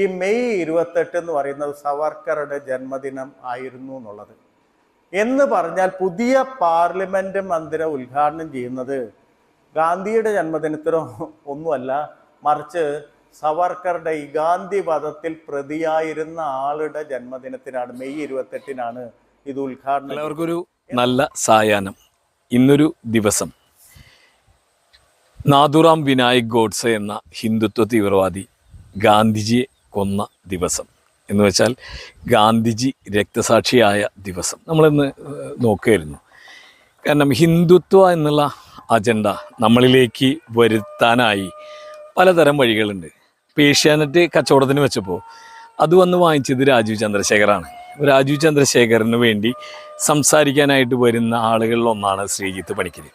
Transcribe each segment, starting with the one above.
ഈ മെയ് ഇരുപത്തെട്ട് എന്ന് പറയുന്നത് സവർക്കറുടെ ജന്മദിനം ആയിരുന്നു എന്നുള്ളത്. എന്ന് പറഞ്ഞാൽ പുതിയ പാർലമെന്റ് മന്ദിരം ഉദ്ഘാടനം ചെയ്യുന്നത് ഗാന്ധിയുടെ ജന്മദിനത്തിനോ ഒന്നുമല്ല മറിച്ച് സവർക്കറുടെ ഈ ഗാന്ധി വധത്തിൽ പ്രതിയായിരുന്ന ആളുടെ ജന്മദിനത്തിനാണ് മെയ് ഇരുപത്തെട്ടിനാണ് ഇത് ഉദ്ഘാടനം എല്ലാവർക്കൊരു നല്ല സായാഹ്നം. ഇന്നൊരു ദിവസം. നാഥുറാം വിനായക് ഗോഡ്സെ എന്ന ഹിന്ദുത്വ തീവ്രവാദി ഗാന്ധിജിയെ കൊന്ന ദിവസം. എന്ന് വെച്ചാൽ ഗാന്ധിജി രക്തസാക്ഷിയായ ദിവസം. നമ്മളിന്ന് നോക്കുകയായിരുന്നു. കാരണം ഹിന്ദുത്വ എന്നുള്ള അജണ്ട നമ്മളിലേക്ക് വരുത്താനായി പലതരം വഴികളുണ്ട്. ഇപ്പോൾ ഏഷ്യാനെറ്റ് കച്ചവടത്തിന് വെച്ചപ്പോൾ അത് വന്ന് വാങ്ങിച്ചത് രാജീവ് ചന്ദ്രശേഖറാണ്. രാജീവ് ചന്ദ്രശേഖറിന് വേണ്ടി സംസാരിക്കാനായിട്ട് വരുന്ന ആളുകളിൽ ഒന്നാണ് ശ്രീജിത്ത് പണിക്കര്.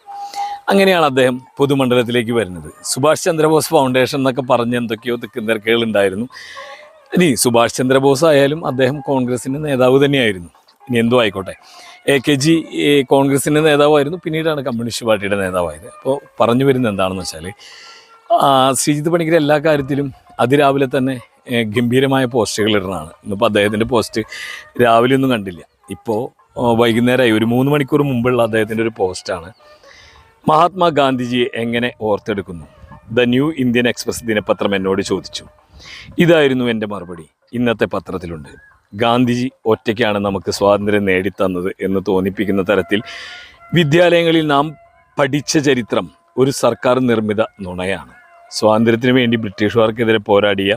അങ്ങനെയാണ് അദ്ദേഹം പൊതുമണ്ഡലത്തിലേക്ക് വരുന്നത്. സുഭാഷ് ചന്ദ്രബോസ് ഫൗണ്ടേഷൻ എന്നൊക്കെ പറഞ്ഞ് എന്തൊക്കെയോ തിക്കുന്നിരക്കുകൾ ഉണ്ടായിരുന്നു. ഇനി സുഭാഷ് ചന്ദ്രബോസ് ആയാലും അദ്ദേഹം കോൺഗ്രസിന്റെ നേതാവ് തന്നെയായിരുന്നു. ഇനി എന്തോ ആയിക്കോട്ടെ. എ കെ ജി കോൺഗ്രസിന്റെ നേതാവായിരുന്നു. പിന്നീടാണ് കമ്മ്യൂണിസ്റ്റ് പാർട്ടിയുടെ നേതാവായത്. അപ്പോൾ പറഞ്ഞു വരുന്നത് എന്താണെന്ന് വെച്ചാൽ ശ്രീജിത്ത് പണിക്കർ എല്ലാ കാര്യത്തിലും അതിരാവിലെ തന്നെ ഗംഭീരമായ പോസ്റ്റുകൾ ഇടുന്നതാണ്. ഇന്നിപ്പോൾ അദ്ദേഹത്തിന്റെ പോസ്റ്റ് രാവിലെ ഒന്നും കണ്ടില്ല. ഇപ്പോൾ വൈകുന്നേരമായി ഒരു മൂന്ന് മണിക്കൂർ മുമ്പുള്ള അദ്ദേഹത്തിന്റെ ഒരു പോസ്റ്റാണ്. മഹാത്മാഗാന്ധിജിയെ എങ്ങനെ ഓർത്തെടുക്കുന്നു? ദ ന്യൂ ഇന്ത്യൻ എക്സ്പ്രസ് ദിനപത്രം എന്നോട് ചോദിച്ചു. ഇതായിരുന്നു എന്റെ മറുപടി. ഇന്നത്തെ പത്രത്തിലുണ്ട്. ഗാന്ധിജി ഒറ്റയ്ക്കാണ് നമുക്ക് സ്വാതന്ത്ര്യം നേടിത്തന്നത് എന്ന് തോന്നിപ്പിക്കുന്ന തരത്തിൽ വിദ്യാലയങ്ങളിൽ നാം പഠിച്ച ചരിത്രം ഒരു സർക്കാർ നിർമ്മിത നുണയാണ്. സ്വാതന്ത്ര്യത്തിന് വേണ്ടി ബ്രിട്ടീഷുകാർക്കെതിരെ പോരാടിയ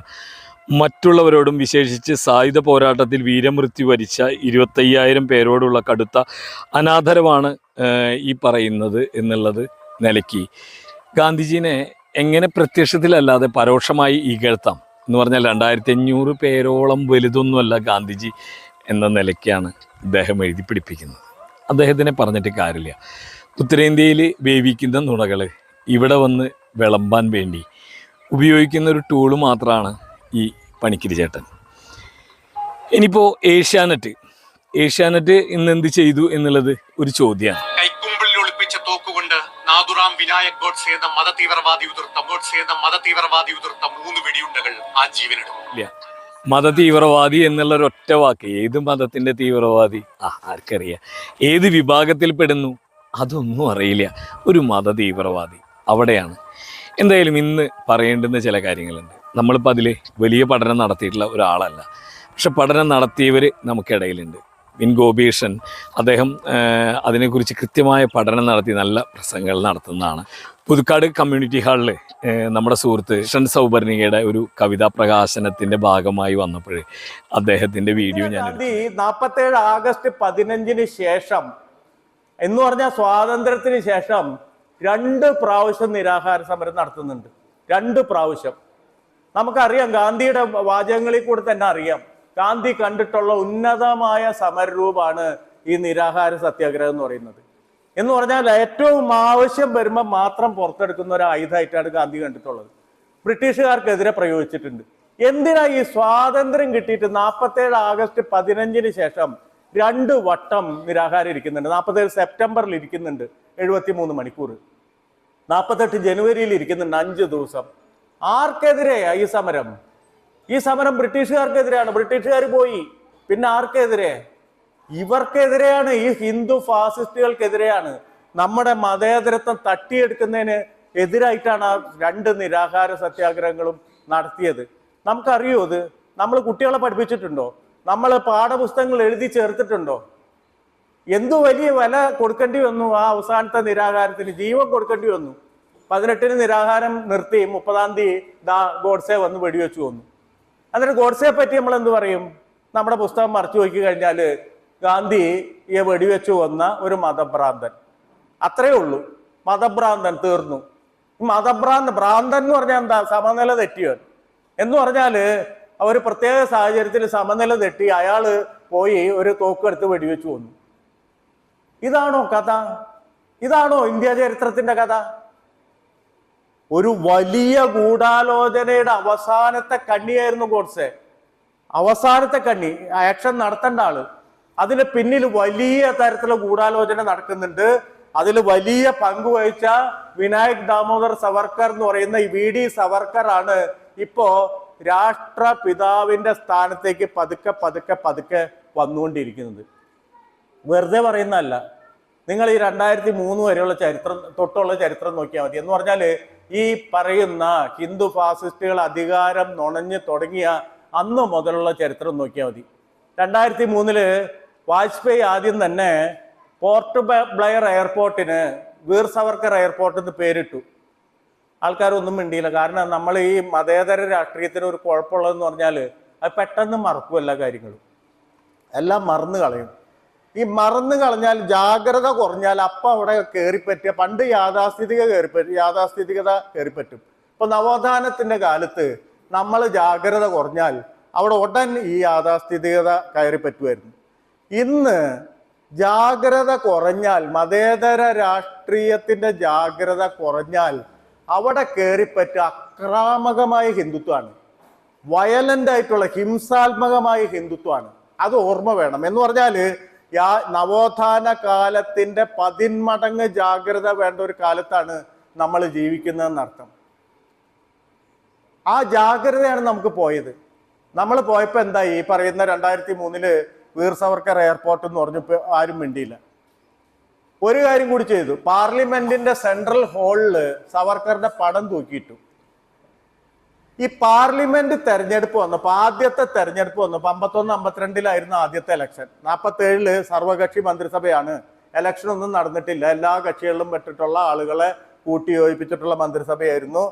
മറ്റുള്ളവരോടും വിശേഷിച്ച് സായുധ പോരാട്ടത്തിൽ വീരമൃത്യു വരിച്ച ഇരുപത്തയ്യായിരം പേരോടുള്ള കടുത്ത അനാദരവാണ് ഈ പറയുന്നത് എന്നുള്ളത് നിലയ്ക്ക് ഗാന്ധിജീനെ എങ്ങനെ പ്രത്യക്ഷത്തിലല്ലാതെ പരോക്ഷമായി ഇകഴ്ത്താം എന്ന് പറഞ്ഞാൽ രണ്ടായിരത്തി അഞ്ഞൂറ് പേരോളം വലുതൊന്നുമല്ല ഗാന്ധിജി എന്ന നിലയ്ക്കാണ് അദ്ദേഹം എഴുതി പിടിപ്പിക്കുന്നത്. അദ്ദേഹത്തിനെ പറഞ്ഞിട്ട് കാര്യമില്ല. ഉത്തരേന്ത്യയിൽ വേവിക്കുന്ന നുണകൾ ഇവിടെ വന്ന് വിളമ്പാൻ വേണ്ടി ഉപയോഗിക്കുന്ന ഒരു ടൂൾ മാത്രമാണ് ഈ പണിക്കിരി ചേട്ടൻ. ഇനിയിപ്പോൾ ഏഷ്യാനെറ്റ്. ഏഷ്യാനെറ്റ് ഇന്ന് എന്ത് ചെയ്തു എന്നുള്ളത് ഒരു ചോദ്യമാണ്. കൈക്കുമ്പിളിൽ ഒളിപ്പിച്ച തോക്കുകൊണ്ട് നാദുറാം വിനായക് ഗോഡ്സെ എന്ന മത തീവ്രവാദി ഉതിർത്ത ഗോഡ്സെ എന്ന മത തീവ്രവാദി ഉതിർത്ത മൂന്ന് വെടിയുണ്ടകൾ ആ ജീവനെടുക്കും മതതീവ്രവാദി മത തീവ്രവാദി എന്നുള്ള ഒരൊറ്റ വാക്ക്. ഏത് മതത്തിന്റെ തീവ്രവാദി? ആ ആർക്കറിയാം. ഏത് വിഭാഗത്തിൽ പെടുന്നു? അതൊന്നും അറിയില്ല. ഒരു മത തീവ്രവാദി അവിടെയാണ്. എന്തായാലും ഇന്ന് പറയേണ്ടുന്ന ചില കാര്യങ്ങളുണ്ട്. നമ്മളിപ്പോൾ അതിൽ വലിയ പഠനം നടത്തിയിട്ടുള്ള ഒരാളല്ല. പക്ഷെ പഠനം നടത്തിയവർ നമുക്കിടയിലുണ്ട്. വിൻ ഗോപീഷൻ അദ്ദേഹം അതിനെക്കുറിച്ച് കൃത്യമായ പഠനം നടത്തി നല്ല പ്രസംഗങ്ങൾ നടത്തുന്നതാണ്. പുതുക്കാട് കമ്മ്യൂണിറ്റി ഹാളിൽ നമ്മുടെ സുഹൃത്ത് ഷൻ സൗപർണികയുടെ ഒരു കവിതാ പ്രകാശനത്തിന്റെ ഭാഗമായി വന്നപ്പോൾ അദ്ദേഹത്തിന്റെ വീഡിയോ ഞാൻ നാൽപ്പത്തേഴ് ആഗസ്റ്റ് പതിനഞ്ചിന് ശേഷം എന്ന് പറഞ്ഞാൽ സ്വാതന്ത്ര്യത്തിന് ശേഷം രണ്ട് പ്രാവശ്യം നിരാഹാര സമരം നടത്തുന്നുണ്ട്. രണ്ട് പ്രാവശ്യം. നമുക്കറിയാം ഗാന്ധിയുടെ വാചകങ്ങളിൽ കൂടെ തന്നെ അറിയാം. ഗാന്ധി കണ്ടിട്ടുള്ള ഉന്നതമായ സമരരൂപമാണ് ഈ നിരാഹാര സത്യാഗ്രഹം എന്ന് പറയുന്നത്. എന്ന് പറഞ്ഞാൽ ഏറ്റവും ആവശ്യം വരുമ്പോൾ മാത്രം പുറത്തെടുക്കുന്ന ഒരു ആയുധമായിട്ടാണ് ഗാന്ധി കണ്ടിട്ടുള്ളത്. ബ്രിട്ടീഷുകാർക്കെതിരെ പ്രയോഗിച്ചിട്ടുണ്ട്. എന്തിനാ ഈ സ്വാതന്ത്ര്യം കിട്ടിയിട്ട് നാൽപ്പത്തേഴ് ആഗസ്റ്റ് പതിനഞ്ചിന് ശേഷം രണ്ട് വട്ടം നിരാഹാരം ഇരിക്കുന്നുണ്ട്. നാൽപ്പത്തേഴ് സെപ്റ്റംബറിൽ ഇരിക്കുന്നുണ്ട് എഴുപത്തി മൂന്ന് മണിക്കൂർ. നാൽപ്പത്തെട്ട് ജനുവരിയിൽ ഇരിക്കുന്നുണ്ട് അഞ്ച് ദിവസം. ആർക്കെതിരെയാ ഈ സമരം? ഈ സമരം ബ്രിട്ടീഷുകാർക്കെതിരെയാണ്. ബ്രിട്ടീഷുകാർ പോയി. പിന്നെ ആർക്കെതിരെ? ഇവർക്കെതിരെയാണ്. ഈ ഹിന്ദു ഫാസിസ്റ്റുകൾക്കെതിരെയാണ്. നമ്മുടെ മതേതരത്വം തട്ടിയെടുക്കുന്നതിന് എതിരായിട്ടാണ് ആ രണ്ട് നിരാഹാര സത്യാഗ്രഹങ്ങളും നടത്തിയത്. നമുക്കറിയോ ഇത്? നമ്മൾ കുട്ടികളെ പഠിപ്പിച്ചിട്ടുണ്ടോ? നമ്മൾ പാഠപുസ്തകങ്ങൾ എഴുതി ചേർത്തിട്ടുണ്ടോ? എന്തു വലിയ വില കൊടുക്കേണ്ടി വന്നു ആ അവസാനത്തെ നിരാഹാരത്തിന്? ജീവൻ കൊടുക്കേണ്ടി വന്നു. പതിനെട്ടിന് നിരാഹാരം നിർത്തി. മുപ്പതാം തീയതി ദാ ഗോഡ്സെ വന്ന് വെടിവെച്ചു വന്നു. എന്നിട്ട് ഗോഡ്സയെ പറ്റി നമ്മൾ എന്ത് പറയും? നമ്മുടെ പുസ്തകം മറച്ചു നോക്കി കഴിഞ്ഞാൽ ഗാന്ധി ഗാന്ധിയെ വെടിവെച്ചു വന്ന ഒരു മതഭ്രാന്തൻ. അത്രയേ ഉള്ളൂ. മതഭ്രാന്തൻ തീർന്നു. മതഭ്രാന്തൻ ഭ്രാന്തൻ എന്ന് പറഞ്ഞാൽ എന്താ? സമനില തെറ്റിയവൻ എന്ന് പറഞ്ഞാൽ ഒരു പ്രത്യേക സാഹചര്യത്തിൽ സമനില തെറ്റി അയാൾ പോയി ഒരു തോക്കെടുത്ത് വെടിവെച്ചു വന്നു ഇതാണോ കഥ? ഇതാണോ ഇന്ത്യ ചരിത്രത്തിന്റെ കഥ? ഒരു വലിയ ഗൂഢാലോചനയുടെ അവസാനത്തെ കണ്ണിയായിരുന്നു ഗോഡ്സെ. അവസാനത്തെ കണ്ണി ആക്ഷൻ നടത്തേണ്ട ആൾ. അതിന് പിന്നിൽ വലിയ തരത്തിലുള്ള ഗൂഢാലോചന നടക്കുന്നുണ്ട്. അതിൽ വലിയ പങ്ക് വഹിച്ച വിനായക് ദാമോദർ സവർക്കർ എന്ന് പറയുന്ന വി ഡി സവർക്കർ ആണ് ഇപ്പോ രാഷ്ട്രപിതാവിന്റെ സ്ഥാനത്തേക്ക് പതുക്കെ പതുക്കെ പതുക്കെ വന്നുകൊണ്ടിരിക്കുന്നത്. വെറുതെ പറയുന്നതല്ല. നിങ്ങൾ ഈ രണ്ടായിരത്തി മൂന്ന് വരെയുള്ള ചരിത്രം തൊട്ടുള്ള ചരിത്രം നോക്കിയാൽ മതി. എന്ന് പറഞ്ഞാൽ ഈ പറയുന്ന ഹിന്ദു ഫാസിസ്റ്റുകൾ അധികാരം നുണഞ്ഞ് തുടങ്ങിയ അന്ന് മുതലുള്ള ചരിത്രം നോക്കിയാൽ മതി. രണ്ടായിരത്തി മൂന്നിൽ വാജ്പേയി ആദ്യം തന്നെ പോർട്ട് ബ്ലയർ എയർപോർട്ടിന് വീർ സവർക്കർ എയർപോർട്ട് എന്ന് പേരിട്ടു. ആൾക്കാരൊന്നും മിണ്ടിയില്ല. കാരണം നമ്മൾ ഈ മതേതര രാഷ്ട്രീയത്തിന് ഒരു കുഴപ്പമുള്ളതെന്ന് പറഞ്ഞാൽ അത് പെട്ടെന്ന് മറക്കും എല്ലാ കാര്യങ്ങളും. എല്ലാം മറന്നു കളയും. ഈ മറന്നു കളഞ്ഞാൽ ജാഗ്രത കുറഞ്ഞാൽ അപ്പ അവിടെ കയറിപ്പറ്റിയ പണ്ട് യാഥാസ്ഥിതിക കയറിപ്പറ്റും യാഥാസ്ഥിതികത കയറിപ്പറ്റും ഇപ്പൊ നവോത്ഥാനത്തിന്റെ കാലത്ത് നമ്മൾ ജാഗ്രത കുറഞ്ഞാൽ അവിടെ ഉടൻ ഈ യാഥാസ്ഥിതികത കയറിപ്പറ്റുമായിരുന്നു ഇന്ന് ജാഗ്രത കുറഞ്ഞാൽ മതേതര രാഷ്ട്രീയത്തിന്റെ ജാഗ്രത കുറഞ്ഞാൽ അവിടെ കയറിപ്പറ്റുക അക്രാമകമായ ഹിന്ദുത്വമാണ്. വയലന്റ് ആയിട്ടുള്ള ഹിംസാത്മകമായ ഹിന്ദുത്വമാണ്. അത് ഓർമ്മ വേണം. എന്ന് പറഞ്ഞാൽ യാ നവോത്ഥാന കാലത്തിന്റെ പതിന്മടങ്ങ് ജാഗ്രത വേണ്ട ഒരു കാലത്താണ് നമ്മൾ ജീവിക്കുന്നതെന്നർത്ഥം ആ ജാഗ്രതയാണ് നമുക്ക് പോയത്. നമ്മൾ പോയപ്പോൾ എന്തായി? ഈ പറയുന്ന രണ്ടായിരത്തി മൂന്നിൽ വീർ സവർക്കർ എയർപോർട്ട് എന്ന് പറഞ്ഞപ്പോൾ ആരും മിണ്ടിയില്ല. ഒരു കാര്യം കൂടി ചെയ്തു. പാർലമെന്റിന്റെ സെൻട്രൽ ഹാളിൽ സവർക്കറിന്റെ പടം തൂക്കിയിട്ടു. ഈ പാർലമെന്റ് തെരഞ്ഞെടുപ്പ് വന്നപ്പോൾ ആദ്യത്തെ തെരഞ്ഞെടുപ്പ് വന്നപ്പോൾ അമ്പത്തൊന്ന് അമ്പത്തിരണ്ടിലായിരുന്നു ആദ്യത്തെ ഇലക്ഷൻ നാൽപ്പത്തി ഏഴിൽ സർവകക്ഷി മന്ത്രിസഭയാണ്. ഇലക്ഷൻ ഒന്നും നടന്നിട്ടില്ല. എല്ലാ കക്ഷികളിലും പെട്ടിട്ടുള്ള ആളുകളെ കൂട്ടിയോജിപ്പിച്ചിട്ടുള്ള മന്ത്രിസഭയായിരുന്നു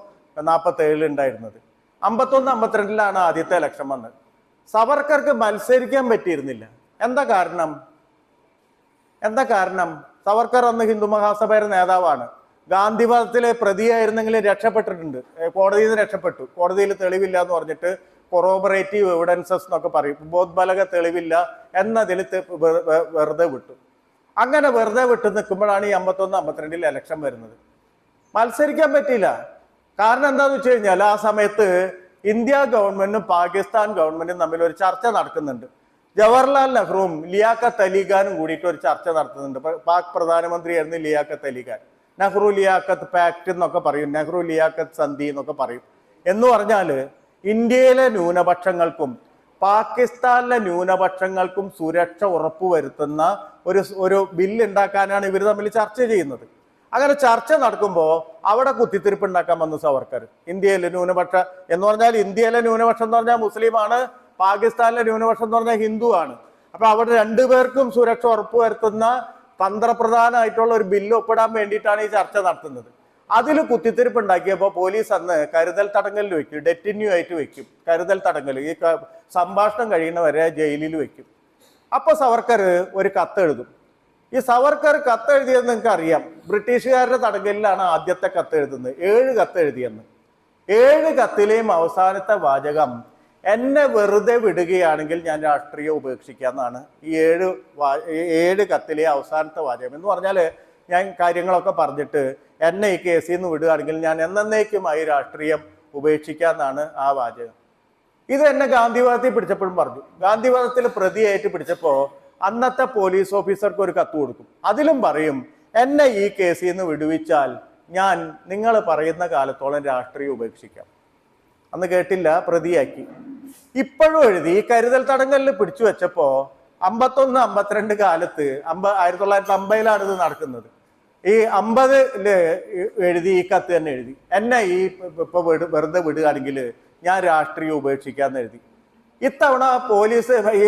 നാൽപ്പത്തി ഏഴിൽ ഉണ്ടായിരുന്നത്. അമ്പത്തൊന്ന് അമ്പത്തിരണ്ടിലാണ് ആദ്യത്തെ ഇലക്ഷൻ വന്നത്. സവർക്കർക്ക് മത്സരിക്കാൻ പറ്റിയിരുന്നില്ല. എന്താ കാരണം? എന്താ കാരണം? സവർക്കർ അന്ന് ഹിന്ദു മഹാസഭയുടെ നേതാവാണ്. ഗാന്ധിവാദത്തിലെ പ്രതിയായിരുന്നെങ്കിലും രക്ഷപ്പെട്ടിട്ടുണ്ട്. കോടതിയിൽ നിന്ന് രക്ഷപ്പെട്ടു. കോടതിയിൽ തെളിവില്ല എന്ന് പറഞ്ഞിട്ട് കൊറോബറേറ്റീവ് എവിഡൻസസ് എന്നൊക്കെ പറയും. ബോധ്ബലക തെളിവില്ല എന്നതിൽ വെറുതെ വിട്ടു. അങ്ങനെ വെറുതെ വിട്ട് നിൽക്കുമ്പോഴാണ് ഈ അമ്പത്തൊന്ന് അമ്പത്തിരണ്ടിൽ ഇലക്ഷൻ വരുന്നത്. മത്സരിക്കാൻ പറ്റിയില്ല. കാരണം എന്താന്ന് വെച്ച് കഴിഞ്ഞാൽ ആ സമയത്ത് ഇന്ത്യ ഗവൺമെന്റും പാകിസ്ഥാൻ ഗവൺമെന്റും തമ്മിൽ ഒരു ചർച്ച നടക്കുന്നുണ്ട്. ജവഹർലാൽ നെഹ്റുവും ലിയാഖത്ത് അലിഖാനും കൂടിയിട്ട് ഒരു ചർച്ച നടത്തുന്നുണ്ട്. പാക് പ്രധാനമന്ത്രിയായിരുന്നു ലിയാഖത്ത് അലിഖാൻ നെഹ്റു ലിയാക്കത്ത് പാക്ട് എന്നൊക്കെ പറയും നെഹ്റു ലിയാക്കത്ത് സന്ധി എന്നൊക്കെ പറയും. എന്ന് പറഞ്ഞാൽ ഇന്ത്യയിലെ ന്യൂനപക്ഷങ്ങൾക്കും പാകിസ്ഥാനിലെ ന്യൂനപക്ഷങ്ങൾക്കും സുരക്ഷ ഉറപ്പുവരുത്തുന്ന ഒരു ഒരു ബില്ല് ഉണ്ടാക്കാനാണ് ഇവർ തമ്മിൽ ചർച്ച ചെയ്യുന്നത്. അങ്ങനെ ചർച്ച നടക്കുമ്പോൾ അവിടെ കുത്തിത്തിരിപ്പ് ഉണ്ടാക്കാൻ വന്നു സവർക്കർ. ഇന്ത്യയിലെ ന്യൂനപക്ഷ എന്ന് പറഞ്ഞാൽ ഇന്ത്യയിലെ ന്യൂനപക്ഷം എന്ന് പറഞ്ഞാൽ മുസ്ലിമാണ് പാകിസ്ഥാനിലെ ന്യൂനപക്ഷം എന്ന് പറഞ്ഞാൽ ഹിന്ദു ആണ് അപ്പൊ അവിടെ രണ്ടുപേർക്കും സുരക്ഷ ഉറപ്പുവരുത്തുന്ന തന്ത്രപ്രധാനമായിട്ടുള്ള ഒരു ബില്ല് ഒപ്പിടാൻ വേണ്ടിയിട്ടാണ് ഈ ചർച്ച നടത്തുന്നത്. അതിൽ കുത്തിത്തിരിപ്പ് ഉണ്ടാക്കിയപ്പോൾ പോലീസ് അന്ന് കരുതൽ തടങ്കലിൽ വെക്കും. ഡെറ്റിന്യൂ ആയിട്ട് വെക്കും. കരുതൽ തടങ്കൽ ഈ സംഭാഷണം കഴിയുന്നവരെ ജയിലിൽ വെക്കും. അപ്പോൾ സവർക്കർ ഒരു കത്ത് എഴുതും. ഈ സവർക്കർ കത്ത് എഴുതിയെന്ന് നിങ്ങൾക്ക് അറിയാം. ബ്രിട്ടീഷുകാരുടെ തടങ്കലിലാണ് ആദ്യത്തെ കത്ത് എഴുതുന്നത്. ഏഴ് കത്തെഴുതിയെന്ന് ഏഴ് കത്തിലെയും അവസാനത്തെ വാചകം എന്നെ വെറുതെ വിടുകയാണെങ്കിൽ ഞാൻ രാഷ്ട്രീയം ഉപേക്ഷിക്കാമെന്നാണ് ഈ ഏഴ് ഏഴ് കത്തിലെ അവസാനത്തെ വാചകം. എന്ന് പറഞ്ഞാൽ ഞാൻ കാര്യങ്ങളൊക്കെ പറഞ്ഞിട്ട് എന്നെ ഈ കേസിൽ നിന്ന് വിടുകയാണെങ്കിൽ ഞാൻ എന്നേക്കുമായി രാഷ്ട്രീയം ഉപേക്ഷിക്കാമെന്നാണ് ആ വാചകം. ഇത് എന്നെ ഗാന്ധിവാദത്തിൽ പിടിച്ചപ്പോഴും പറഞ്ഞു. ഗാന്ധിവാദത്തിൽ പ്രതിയായിട്ട് പിടിച്ചപ്പോൾ അന്നത്തെ പോലീസ് ഓഫീസർക്ക് ഒരു കത്ത് കൊടുക്കും. അതിലും പറയും എന്നെ ഈ കേസിൽ നിന്ന് വിടുവിച്ചാൽ ഞാൻ നിങ്ങൾ പറയുന്ന കാലത്തോളം രാഷ്ട്രീയം ഉപേക്ഷിക്കാം. അന്ന് കേട്ടില്ല പ്രതിയാക്കി. ഇപ്പോഴും എഴുതി ഈ കരുതൽ തടങ്കലിൽ പിടിച്ചു വെച്ചപ്പോ അമ്പത്തൊന്ന് അമ്പത്തിരണ്ട് കാലത്ത് അമ്പ ആയിരത്തി തൊള്ളായിരത്തി അമ്പതിലാണ് ഇത് നടക്കുന്നത്. ഈ അമ്പതിൽ എഴുതി ഈ കത്ത് തന്നെ എഴുതി. എന്നെ ഈ ഇപ്പൊ വെറുതെ വിടുകയാണെങ്കിൽ ഞാൻ രാഷ്ട്രീയം ഉപേക്ഷിക്കാന്ന് എഴുതി. ഇത്തവണ പോലീസ് ഈ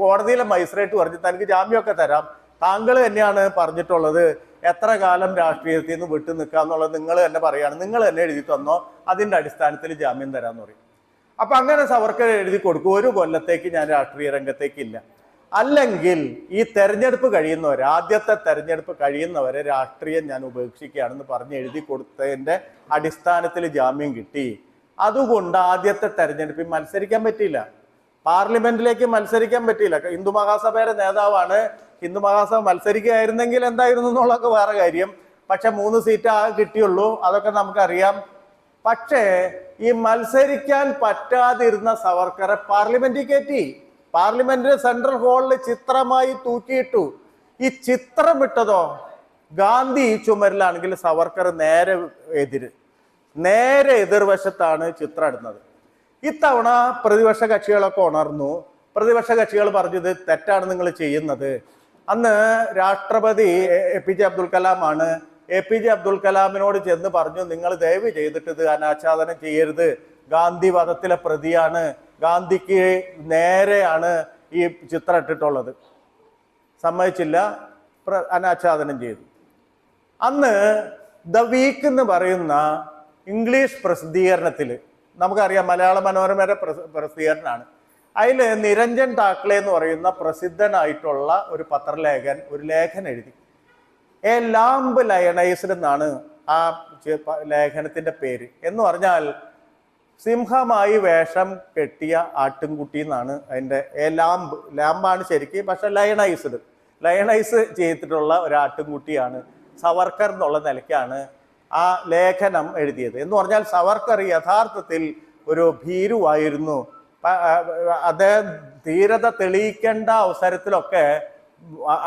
കോടതിയിലെ മജിസ്ട്രേറ്റ് പറഞ്ഞു തനിക്ക് ജാമ്യമൊക്കെ തരാം. താങ്കൾ തന്നെയാണ് പറഞ്ഞിട്ടുള്ളത് എത്ര കാലം രാഷ്ട്രീയത്തിൽ നിന്ന് വിട്ടു നിൽക്കാന്നുള്ളത് നിങ്ങൾ തന്നെ പറയാണ് നിങ്ങൾ തന്നെ എഴുതി തന്നോ അതിന്റെ അടിസ്ഥാനത്തിൽ ജാമ്യം തരാന്ന് പറയും. അപ്പൊ അങ്ങനെ സവർക്കർ എഴുതി കൊടുക്കും ഒരു കൊല്ലത്തേക്ക് ഞാൻ രാഷ്ട്രീയ രംഗത്തേക്കില്ല അല്ലെങ്കിൽ ഈ തെരഞ്ഞെടുപ്പ് കഴിയുന്നവർ ആദ്യത്തെ തെരഞ്ഞെടുപ്പ് കഴിയുന്നവരെ രാഷ്ട്രീയം ഞാൻ ഉപേക്ഷിക്കുകയാണെന്ന് പറഞ്ഞ് എഴുതി കൊടുത്തതിന്റെ അടിസ്ഥാനത്തിൽ ജാമ്യം കിട്ടി. അതുകൊണ്ട് ആദ്യത്തെ തെരഞ്ഞെടുപ്പിൽ മത്സരിക്കാൻ പറ്റിയില്ല. പാർലമെന്റിലേക്ക് മത്സരിക്കാൻ പറ്റിയില്ല. ഹിന്ദു മഹാസഭയുടെ നേതാവാണ് ഹിന്ദു മഹാസഭ മത്സരിക്കുകയായിരുന്നെങ്കിൽ എന്തായിരുന്നു എന്നുള്ളതൊക്കെ വേറെ കാര്യം. പക്ഷെ മൂന്ന് സീറ്റ് ആ കിട്ടിയുള്ളൂ. അതൊക്കെ നമുക്കറിയാം. പക്ഷേ ഈ മത്സരിക്കാൻ പറ്റാതിരുന്ന സവർക്കറെ പാർലമെന്റിൽ കയറ്റി. പാർലമെന്റിന്റെ സെൻട്രൽ ഹാളിൽ ചിത്രമായി തൂക്കിയിട്ടു. ഈ ചിത്രം ഇട്ടതോ ഗാന്ധി ഈ ചുമരിലാണെങ്കിൽ സവർക്കർ നേരെ എതിര്. നേരെ എതിർവശത്താണ് ചിത്രം ഇടുന്നത്. ഇത്തവണ പ്രതിപക്ഷ കക്ഷികളൊക്കെ ഉണർന്നു. പ്രതിപക്ഷ കക്ഷികൾ പറഞ്ഞത് തെറ്റാണ് നിങ്ങൾ ചെയ്യുന്നത്. അന്ന് രാഷ്ട്രപതി എ പി ജെ അബ്ദുൽ കലാമാണ് എ പി ജെ അബ്ദുൽ കലാമിനോട് ചെന്ന് പറഞ്ഞു നിങ്ങൾ ദയവ് ചെയ്തിട്ട് അനാച്ഛാദനം ചെയ്യരുത്. ഗാന്ധി വധത്തിലെ പ്രതിയാണ്. ഗാന്ധിക്ക് നേരെയാണ് ഈ ചിത്രം ഇട്ടിട്ടുള്ളത്. സമ്മതിച്ചില്ല. അനാച്ഛാദനം ചെയ്തു. അന്ന് ദ വീക്ക് എന്ന് പറയുന്ന ഇംഗ്ലീഷ് പ്രസിദ്ധീകരണത്തിൽ നമുക്കറിയാം മലയാള മനോരമയുടെ പ്രസ- പ്രസിദ്ധീകരണമാണ്. അതിൽ നിരഞ്ജൻ ടാക്ലെ എന്ന് പറയുന്ന പ്രസിദ്ധനായിട്ടുള്ള ഒരു പത്രലേഖൻ ഒരു ലേഖനം എഴുതി. എ ലാംബ് ലയണൈസ്ഡ് എന്നാണ് ആ ലേഖനത്തിന്റെ പേര്. എന്ന് പറഞ്ഞാൽ സിംഹമായി വേഷം കെട്ടിയ ആട്ടിൻകുട്ടി എന്നാണ് അതിന്റെ എ ലാംബ്. ലാംബാണ് ശരിക്കും പക്ഷെ ലയണൈസ്ഡ്. ലയണൈസ് ചെയ്തിട്ടുള്ള ഒരു ആട്ടിൻകുട്ടിയാണ് സവർക്കർ എന്നുള്ള നിലയ്ക്കാണ് ആ ലേഖനം എഴുതിയത്. എന്ന് പറഞ്ഞാൽ സവർക്കർ യഥാർത്ഥത്തിൽ ഒരു ഭീരുവായിരുന്നു അദ്ദേഹം ധീരത തെളിയിക്കേണ്ട അവസരത്തിലൊക്കെ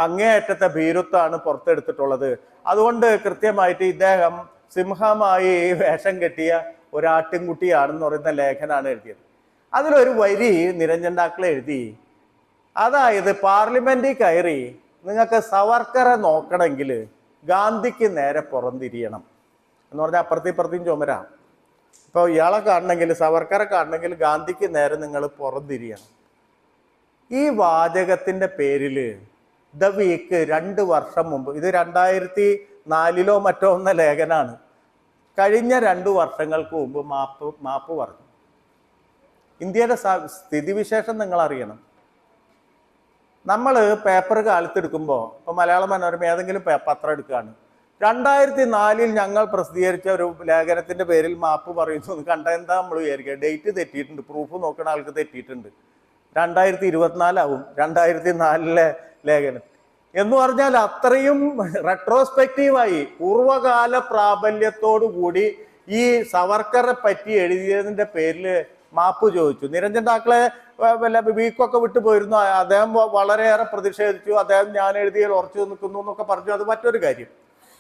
അങ്ങേയറ്റത്തെ ഭീരുത്വമാണ് പുറത്തെടുത്തിട്ടുള്ളത്. അതുകൊണ്ട് കൃത്യമായിട്ട് ഇദ്ദേഹം സിംഹമായി വേഷം കെട്ടിയ ഒരാട്ടിൻകുട്ടിയാണെന്ന് പറയുന്ന ലേഖനാണ് എഴുതിയത്. അതിലൊരു വരി നിരഞ്ജൻ ഡാക്കളെ എഴുതി അതായത് പാർലമെന്റിൽ കയറി നിങ്ങൾക്ക് സവർക്കറെ നോക്കണമെങ്കിൽ ഗാന്ധിക്ക് നേരെ പുറംതിരിയണം എന്ന് പറഞ്ഞാൽ അപ്പുറത്തും ഇപ്പുറത്തെയും ചുമര. ഇപ്പോൾ ഇയാളെ കാണണമെങ്കിൽ സവർക്കറെ കാണണമെങ്കിൽ ഗാന്ധിക്ക് നേരെ നിങ്ങൾ പുറംതിരിയണം ഈ വാചകത്തിന്റെ പേരിൽ ദ വീക്ക് രണ്ട് വർഷം മുമ്പ്. ഇത് രണ്ടായിരത്തി നാലിലോ മറ്റോ എന്ന ലേഖനാണ്. കഴിഞ്ഞ രണ്ട് വർഷങ്ങൾക്ക് മുമ്പ് മാപ്പ് മാപ്പ് പറഞ്ഞു. ഇന്ത്യയുടെ സ്ഥിതിവിശേഷം നിങ്ങൾ അറിയണം. നമ്മൾ പേപ്പർ കാലത്തെടുക്കുമ്പോൾ ഇപ്പോൾ മലയാള മനോരമ ഏതെങ്കിലും പത്രം എടുക്കുകയാണ്. രണ്ടായിരത്തി നാലിൽ ഞങ്ങൾ പ്രസിദ്ധീകരിച്ച ഒരു ലേഖനത്തിന്റെ പേരിൽ മാപ്പ് പറയുന്നു. എന്ന് കണ്ട എന്താ നമ്മൾ വിചാരിക്കുക? ഡേറ്റ് തെറ്റിയിട്ടുണ്ട്. പ്രൂഫ് നോക്കുന്ന ആൾക്ക് തെറ്റിയിട്ടുണ്ട്. രണ്ടായിരത്തി ഇരുപത്തിനാലാവും. രണ്ടായിരത്തി നാലിലെ ലേഖനം. എന്ന് പറഞ്ഞാൽ അത്രയും റെട്രോസ്പെക്റ്റീവായി പൂർവകാല പ്രാബല്യത്തോടു കൂടി ഈ സവർക്കറെ പറ്റി എഴുതിയതിന്റെ പേരിൽ മാപ്പ് ചോദിച്ചു. നിരഞ്ജൻ താക്കളെ വല്ല വീക്കൊക്കെ വിട്ടു പോയിരുന്നു. അദ്ദേഹം വളരെയേറെ പ്രതിഷേധിച്ചു. അദ്ദേഹം ഞാൻ എഴുതിയാൽ ഉറച്ചു നിൽക്കുന്നു എന്നൊക്കെ പറഞ്ഞു. അത് മറ്റൊരു കാര്യം.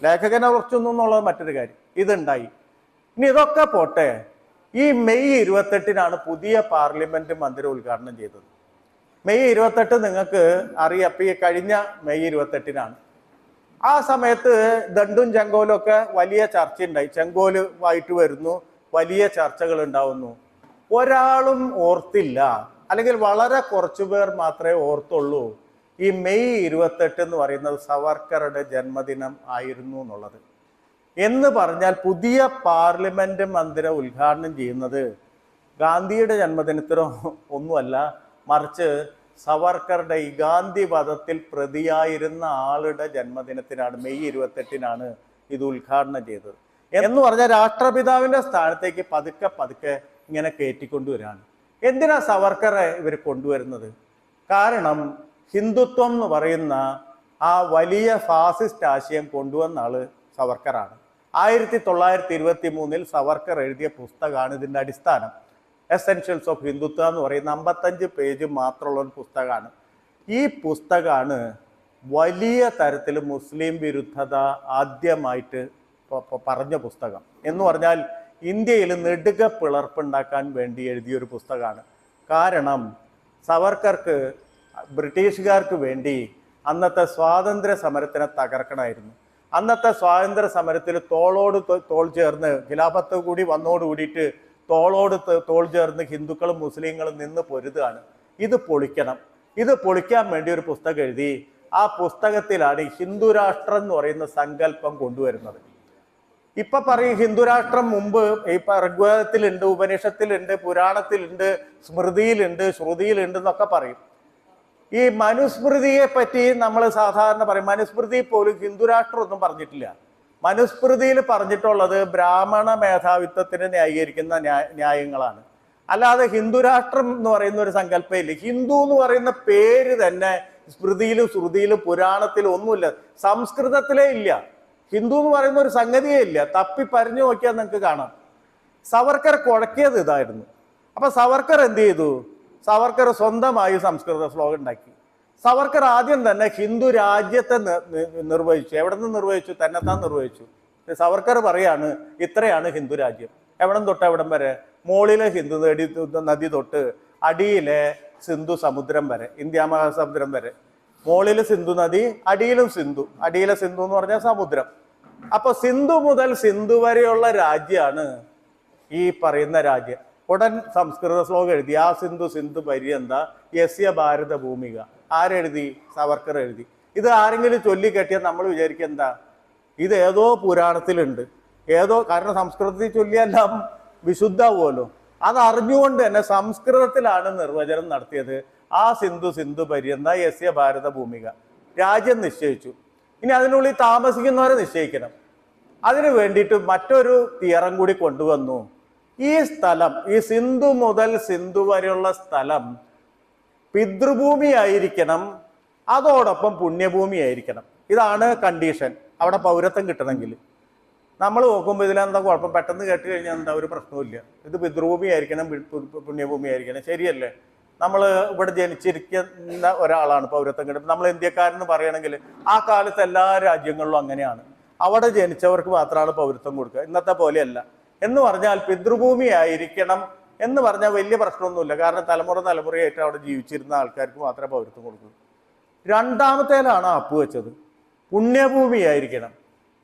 ലേഖകനെ ഉറച്ചു എന്നുള്ളത് മറ്റൊരു കാര്യം. ഇതുണ്ടായി. ഇനി ഇതൊക്കെ പോട്ടെ. ഈ മെയ് ഇരുപത്തെട്ടിനാണ് പുതിയ പാർലമെന്റ് മന്ദിരം ഉദ്ഘാടനം ചെയ്തത്. മെയ് ഇരുപത്തെട്ട് നിങ്ങൾക്ക് അറിയാം. ഈ കഴിഞ്ഞ മെയ് ഇരുപത്തെട്ടിനാണ്. ആ സമയത്ത് ദണ്ടും ചെങ്കോലും ഒക്കെ വലിയ ചർച്ചയുണ്ടായി. ചെങ്കോൽ വായിട്ട് വരുന്നു. വലിയ ചർച്ചകൾ ഉണ്ടാവുന്നു. ഒരാളും ഓർത്തില്ല. അല്ലെങ്കിൽ വളരെ കുറച്ചു പേർ മാത്രമേ ഓർത്തുള്ളൂ. ഈ മെയ് ഇരുപത്തെട്ട് എന്ന് പറയുന്നത് സവർക്കറുടെ ജന്മദിനം ആയിരുന്നു എന്നുള്ളത്. എന്ന് പറഞ്ഞാൽ പുതിയ പാർലമെന്റ് മന്ദിരം ഉദ്ഘാടനം ചെയ്യുന്നത് ഗാന്ധിയുടെ ജന്മദിനത്തിനോ ഒന്നുമല്ല. മറിച്ച് സവർക്കറുടെ ഈ ഗാന്ധി വധത്തിൽ പ്രതിയായിരുന്ന ആളുടെ ജന്മദിനത്തിനാണ് മെയ് ഇരുപത്തെട്ടിനാണ് ഇത് ഉദ്ഘാടനം ചെയ്തത്. എന്ന് പറഞ്ഞാൽ രാഷ്ട്രപിതാവിന്റെ സ്ഥാനത്തേക്ക് പതുക്കെ പതുക്കെ ഇങ്ങനെ കയറ്റിക്കൊണ്ടുവരാണ് എന്തിനാ സവർക്കറെ ഇവർ കൊണ്ടുവരുന്നത്? കാരണം ഹിന്ദുത്വം എന്ന് പറയുന്ന ആ വലിയ ഫാസിസ്റ്റ് ആശയം കൊണ്ടുവന്ന ആൾ സവർക്കറാണ്. ആയിരത്തി തൊള്ളായിരത്തി ഇരുപത്തി മൂന്നിൽ സവർക്കർ എഴുതിയ പുസ്തകമാണ് ഇതിന്റെ അടിസ്ഥാനം. എസെൻഷ്യൽസ് ഓഫ് ഹിന്ദുത്വ എന്ന് പറയുന്ന അമ്പത്തഞ്ച് പേജ് മാത്രമുള്ള ഒരു പുസ്തകമാണ്. ഈ പുസ്തകമാണ് വലിയ തരത്തിൽ മുസ്ലിം വിരുദ്ധത ആദ്യമായിട്ട് പറഞ്ഞ പുസ്തകം. എന്ന് പറഞ്ഞാൽ ഇന്ത്യയിൽ നെടുക പിളർപ്പുണ്ടാക്കാൻ വേണ്ടി എഴുതിയൊരു പുസ്തകമാണ്. കാരണം സവർക്കർക്ക് ബ്രിട്ടീഷുകാർക്ക് വേണ്ടി അന്നത്തെ സ്വാതന്ത്ര്യ സമരത്തിനെ തകർക്കണമായിരുന്നു. അന്നത്തെ സ്വാതന്ത്ര്യ സമരത്തിൽ തോളോട് തോൾ ചേർന്ന് ഖിലാഫത്ത് കൂടി വന്നോട് കൂടിയിട്ട് തോളോട് തോൾ ചേർന്ന് ഹിന്ദുക്കളും മുസ്ലിങ്ങളും നിന്ന് പൊരുതാണ് ഇത് പൊളിക്കണം. ഇത് പൊളിക്കാൻ വേണ്ടി ഒരു പുസ്തകം എഴുതി ആ പുസ്തകത്തിലാണ് ഹിന്ദുരാഷ്ട്രം ഹിന്ദു രാഷ്ട്രം എന്ന് പറയുന്ന സങ്കല്പം കൊണ്ടുവരുന്നത്. ഇപ്പൊ പറയും ഹിന്ദുരാഷ്ട്രം മുമ്പ് ഇപ്പൊ ഋഗ്വേദത്തിലുണ്ട് ഉപനിഷത്തിലുണ്ട് പുരാണത്തിലുണ്ട് സ്മൃതിയിലുണ്ട് ശ്രുതിയിലുണ്ട് എന്നൊക്കെ പറയും. ഈ മനുസ്മൃതിയെ പറ്റി നമ്മൾ സാധാരണ പറയും. മനുസ്മൃതി പോലും ഹിന്ദുരാഷ്ട്രം ഒന്നും പറഞ്ഞിട്ടില്ല. മനുസ്മൃതിയിൽ പറഞ്ഞിട്ടുള്ളത് ബ്രാഹ്മണ മേധാവിത്വത്തിന് ന്യായീകരിക്കുന്ന ന്യായങ്ങളാണ്. അല്ലാതെ ഹിന്ദുരാഷ്ട്രം എന്ന് പറയുന്ന ഒരു സങ്കല്പമില്ല. ഹിന്ദു എന്ന് പറയുന്ന പേര് തന്നെ സ്മൃതിയിലും ശ്രുതിയിലും പുരാണത്തിലും ഒന്നുമില്ല. സംസ്കൃതത്തിലേ ഇല്ല. ഹിന്ദു എന്ന് പറയുന്ന ഒരു സംഗതിയേ ഇല്ല. തപ്പി പറഞ്ഞു നോക്കിയാൽ നിങ്ങൾക്ക് കാണാം. സവർക്കർ കുഴക്കിയത് ഇതായിരുന്നു. അപ്പൊ സവർക്കർ എന്ത് ചെയ്തു? സവർക്കർ സ്വന്തമായി സംസ്കൃത ശ്ലോകം ഉണ്ടാക്കി. സവർക്കർ ആദ്യം തന്നെ ഹിന്ദു രാജ്യത്തെ നിർവഹിച്ചു. എവിടെ നിന്ന് നിർവഹിച്ചു? തന്നെത്താൻ നിർവഹിച്ചു. സവർക്കർ പറയാണ് ഇത്രയാണ് ഹിന്ദു രാജ്യം. എവിടം തൊട്ട് എവിടം വരെ? മുകളിലെ ഹിന്ദു നദി നദി തൊട്ട് അടിയിലെ സിന്ധു സമുദ്രം വരെ ഇന്ത്യ മഹാസമുദ്രം വരെ. മുകളിൽ സിന്ധു നദി അടിയിലും സിന്ധു. അടിയിലെ സിന്ധു എന്ന് പറഞ്ഞാൽ സമുദ്രം. അപ്പൊ സിന്ധു മുതൽ സിന്ധു വരെയുള്ള രാജ്യമാണ് ഈ പറയുന്ന രാജ്യം. ഉടൻ സംസ്കൃത ശ്ലോകം എഴുതി ആ സിന്ധു സിന്ധു പര്യന്ത യസ്യ ഭാരത ഭൂമിക. ആരെഴുതി? സവർക്കർ എഴുതി ഇത് ആരെങ്കിലും ചൊല്ലിക്കെട്ടിയാൽ നമ്മൾ വിചാരിക്കുക എന്താ? ഇത് ഏതോ പുരാണത്തിലുണ്ട്. ഏതോ കാരണം സംസ്കൃതത്തിൽ ചൊല്ലിയെല്ലാം വിശുദ്ധമാവുമല്ലോ അത് അറിഞ്ഞുകൊണ്ട് തന്നെ സംസ്കൃതത്തിലാണ് നിർവചനം നടത്തിയത്. ആ സിന്ധു സിന്ധു പര്യന്ത യസ്യ ഭാരത ഭൂമിക. രാജ്യം നിശ്ചയിച്ചു. ഇനി അതിനുള്ളിൽ താമസിക്കുന്നവരെ നിശ്ചയിക്കണം. അതിനു വേണ്ടിയിട്ട് മറ്റൊരു തിയറം കൂടി കൊണ്ടുവന്നു. ഈ സ്ഥലം ഈ സിന്ധു മുതൽ സിന്ധു വരെയുള്ള സ്ഥലം പിതൃഭൂമി ആയിരിക്കണം അതോടൊപ്പം പുണ്യഭൂമി ആയിരിക്കണം ഇതാണ് കണ്ടീഷൻ അവിടെ പൗരത്വം കിട്ടണമെങ്കിൽ. നമ്മൾ നോക്കുമ്പോൾ ഇതിലെന്താ കുഴപ്പം? പെട്ടെന്ന് കേട്ട് കഴിഞ്ഞാൽ എന്താ? ഒരു പ്രശ്നവുമില്ല. ഇത് പിതൃഭൂമി ആയിരിക്കണം പുണ്യഭൂമി ആയിരിക്കണം ശരിയല്ലേ? നമ്മൾ ഇവിടെ ജനിച്ചിരിക്കുന്ന ഒരാളാണ് പൗരത്വം കിട്ടുന്നത് നമ്മൾ ഇന്ത്യക്കാരെന്ന് പറയണമെങ്കിൽ ആ കാലത്ത് എല്ലാ രാജ്യങ്ങളിലും അങ്ങനെയാണ്. അവിടെ ജനിച്ചവർക്ക് മാത്രമാണ് പൗരത്വം കൊടുക്കുക. ഇന്നത്തെ പോലെയല്ല. എന്ന് പറഞ്ഞാൽ പിതൃഭൂമി ആയിരിക്കണം എന്ന് പറഞ്ഞാൽ വലിയ പ്രശ്നമൊന്നുമില്ല. കാരണം തലമുറ തലമുറയായിട്ട് അവിടെ ജീവിച്ചിരുന്ന ആൾക്കാർക്ക് മാത്രമേ പൗരത്വം കൊടുക്കൂ. രണ്ടാമത്തേലാണ് അപ്പ് വെച്ചത്. പുണ്യഭൂമി ആയിരിക്കണം